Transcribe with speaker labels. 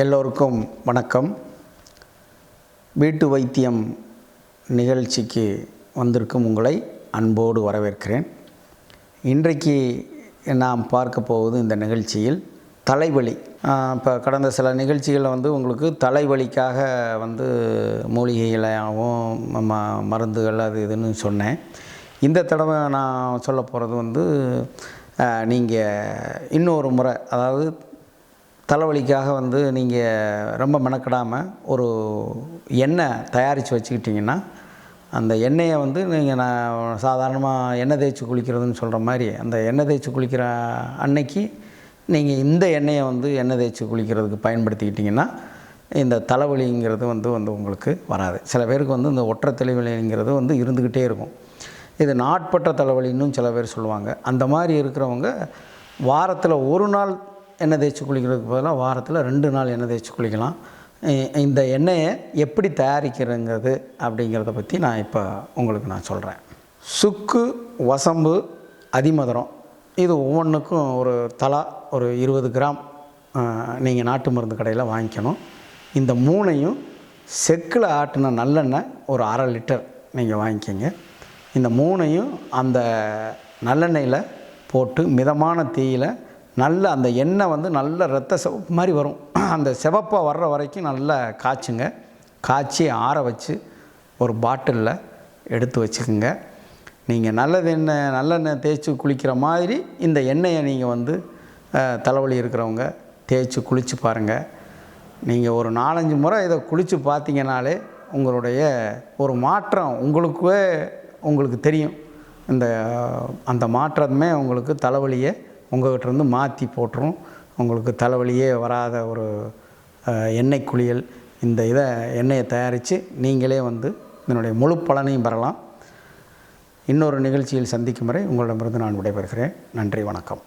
Speaker 1: எல்லோருக்கும் வணக்கம். வீட்டு வைத்தியம் நிகழ்ச்சிக்கு வந்திருக்கும் உங்களை அன்போடு வரவேற்கிறேன். இன்றைக்கு நாம் பார்க்க போவது இந்த நிகழ்ச்சியில் தலைவலி. இப்போ கடந்த சில நிகழ்ச்சிகளில் வந்து உங்களுக்கு தலைவலிக்காக வந்து மூலிகைகளாகவும் ம மருந்துகள் அது இதுன்னு சொன்னேன். இந்த தடவை நான் சொல்ல போகிறது வந்து நீங்கள் இன்னொரு முறை அதாவது தலைவலிக்காக வந்து நீங்கள் ரொம்ப மெனக்கிடாமல் ஒரு எண்ணெய் தயாரித்து வச்சுக்கிட்டிங்கன்னா அந்த எண்ணெயை வந்து நீங்கள் நான் சாதாரணமாக எண்ணெய் தேய்ச்சி குளிக்கிறதுன்னு சொல்கிற மாதிரி அந்த எண்ணெய் தேய்ச்சி குளிக்கிற அன்னைக்கு நீங்கள் இந்த எண்ணெயை வந்து எண்ணெய் தேய்ச்சி குளிக்கிறதுக்கு பயன்படுத்திக்கிட்டிங்கன்னா இந்த தலைவலிங்கிறது வந்து வந்து உங்களுக்கு வராது. சில பேருக்கு வந்து இந்த ஒற்றை தலைவலிங்கிறது வந்து இருந்துக்கிட்டே இருக்கும். இது நாட்பட்ட தலைவலின்னு சில பேர் சொல்லுவாங்க. அந்த மாதிரி இருக்கிறவங்க வாரத்தில் ஒரு நாள் எண்ணெய் தேய்ச்சி குளிக்கிறதுக்கு பதிலாக வாரத்தில் ரெண்டு நாள் எண்ணெய் தேய்ச்சி குளிக்கலாம். இந்த எண்ணெயை எப்படி தயாரிக்கிறங்கிறது அப்படிங்கிறத பற்றி நான் இப்போ உங்களுக்கு நான் சொல்கிறேன் சுக்கு வசம்பு அதிமதுரம் இது ஒவ்வொன்றுக்கும் ஒரு தலா ஒரு இருபது கிராம் நீங்கள் நாட்டு மருந்து கடையில் வாங்கிக்கணும். இந்த மூணையும் செக்கில் ஆட்டின நல்லெண்ணெய் ஒரு அரை லிட்டர் நீங்கள் வாங்கிக்கோங்க. இந்த மூணையும் அந்த நல்லெண்ணெயில் போட்டு மிதமான தீயில் நல்ல அந்த எண்ணெய் வந்து நல்ல ரத்த சிவப்பு மாதிரி வரும். அந்த சிவப்பாக வர்ற வரைக்கும் நல்லா காய்ச்சுங்க. காய்ச்சி ஆற வச்சு ஒரு பாட்டிலில் எடுத்து வச்சுக்கோங்க. நீங்கள் நல்லது எண்ணெய் நல்லெண்ணெய் தேய்ச்சி குளிக்கிற மாதிரி இந்த எண்ணெயை நீங்கள் வந்து தலைவலி இருக்கிறவங்க தேய்ச்சி குளித்து பாருங்கள் நீங்கள் ஒரு நாலஞ்சு முறை இதை குளித்து பார்த்தீங்கனாலே உங்களுடைய ஒரு மாற்றம் உங்களுக்கே உங்களுக்கு தெரியும். இந்த அந்த மாற்றமே உங்களுக்கு தலைவலியை உங்கள்கிட்ட இருந்து மாற்றி போட்டுரும். உங்களுக்கு தலைவலியே வராத ஒரு எண்ணெய் குளியல் இந்த இதை எண்ணெயை தயாரித்து நீங்களே வந்து இதனுடைய முழு பலனையும் பெறலாம். இன்னொரு நிகழ்ச்சியில் சந்திக்கும் வரை உங்களிடமிருந்து நான் விடைபெறுகிறேன். நன்றி வணக்கம்.